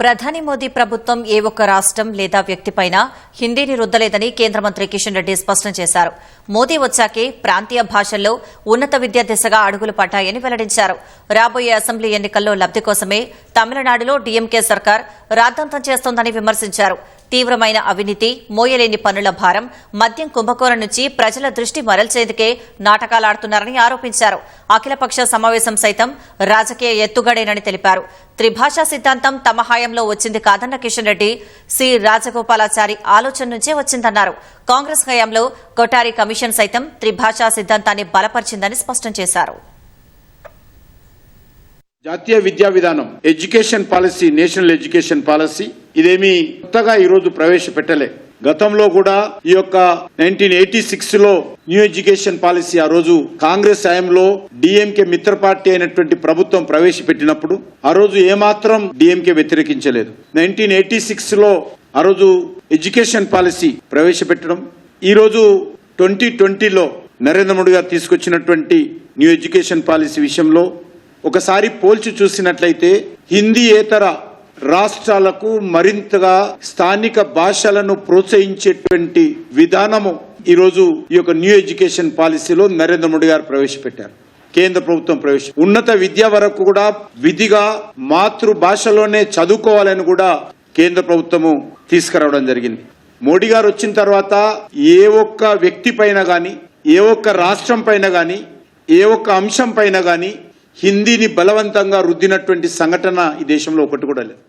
ప్రధాని మోదీ ప్రభుత్వం ఏ ఒక్క రాష్ట్రం లేదా వ్యక్తిపైన హిందీని రుద్దలేదని కేంద్ర మంత్రి కిషన్ రెడ్డి స్పష్టం చేశారు. మోదీ వచ్చాకే ప్రాంతీయ భాషల్లో ఉన్నత విద్య దిశగా అడుగులు పడ్డాయని వెల్లడించారు. రాబోయే అసెంబ్లీ ఎన్నికల్లో లబ్ది కోసమే తమిళనాడులో డీఎంకే సర్కార్ రాద్ధాంతం చేస్తోందని విమర్శించారు. తీవ్రమైన అవినీతి మోయలేని పనుల భారం మద్యం కుంభకోణం నుంచి ప్రజల దృష్టి మరల్చేందుకే నాటకాలాడుతున్నారని ఆరోపించారు. అఖిలపక్ష సమావేశం సైతం రాజకీయ ఎత్తుగడేనని తెలిపారు. త్రిభాషా సిద్ధాంతం తమ హయాంలో వచ్చింది కాదన్న కిషన్ రెడ్డి సి. రాజగోపాలాచారి ఆలోచన నుంచే వచ్చిందన్నారు. కాంగ్రెస్ హయాంలో కొటారి కమిషన్ సైతం త్రిభాషా సిద్ధాంతాన్ని బలపరిచిందని స్పష్టం చేశారు. జాతీయ విద్యా విధానం education policy national education policy ఇదేమి కొత్తగా ఈరోజు ప్రవేశపెట్టలే. గతంలో కూడా ఈ యొక్క నైన్టీన్ ఎయిటీ సిక్స్లో న్యూ ఎడ్యుకేషన్ పాలసీ ఆ రోజు కాంగ్రెస్ హయాంలో డిఎంకే మిత్ర పార్టీ అయినటువంటి ప్రభుత్వం ప్రవేశపెట్టినప్పుడు ఆ రోజు ఏమాత్రం డిఎంకే వ్యతిరేకించలేదు. నైన్టీన్ ఎయిటీ సిక్స్లో ఆ రోజు ఎడ్యుకేషన్ పాలసీ ప్రవేశపెట్టడం ఈ రోజు ట్వంటీ ట్వంటీలో నరేంద్ర మోడీ గారు తీసుకొచ్చినటువంటి న్యూ ఎడ్యుకేషన్ పాలసీ విషయంలో ఒకసారి పోల్చి చూసినట్లయితే హిందీయేతర రాష్ట్రాలకు మరింతగా స్థానిక భాషలను ప్రోత్సహించేటువంటి విధానము ఈరోజు ఈ యొక్క న్యూ ఎడ్యుకేషన్ పాలసీలో నరేంద్ర మోడీ గారు ప్రవేశపెట్టారు. కేంద్ర ప్రభుత్వం ప్రవేశ ఉన్నత విద్య వరకు కూడా విధిగా మాతృభాషలోనే చదువుకోవాలని కూడా కేంద్ర ప్రభుత్వము తీసుకురావడం జరిగింది. మోడీ గారు వచ్చిన తర్వాత ఏ ఒక్క వ్యక్తి పైన గాని ఏ ఒక్క రాష్ట్రం పైన గాని ఏ ఒక్క అంశం పైన కానీ హిందీని బలవంతంగా రుద్దినటువంటి సంఘటన ఈ దేశంలో ఒకటి కూడా లేదు.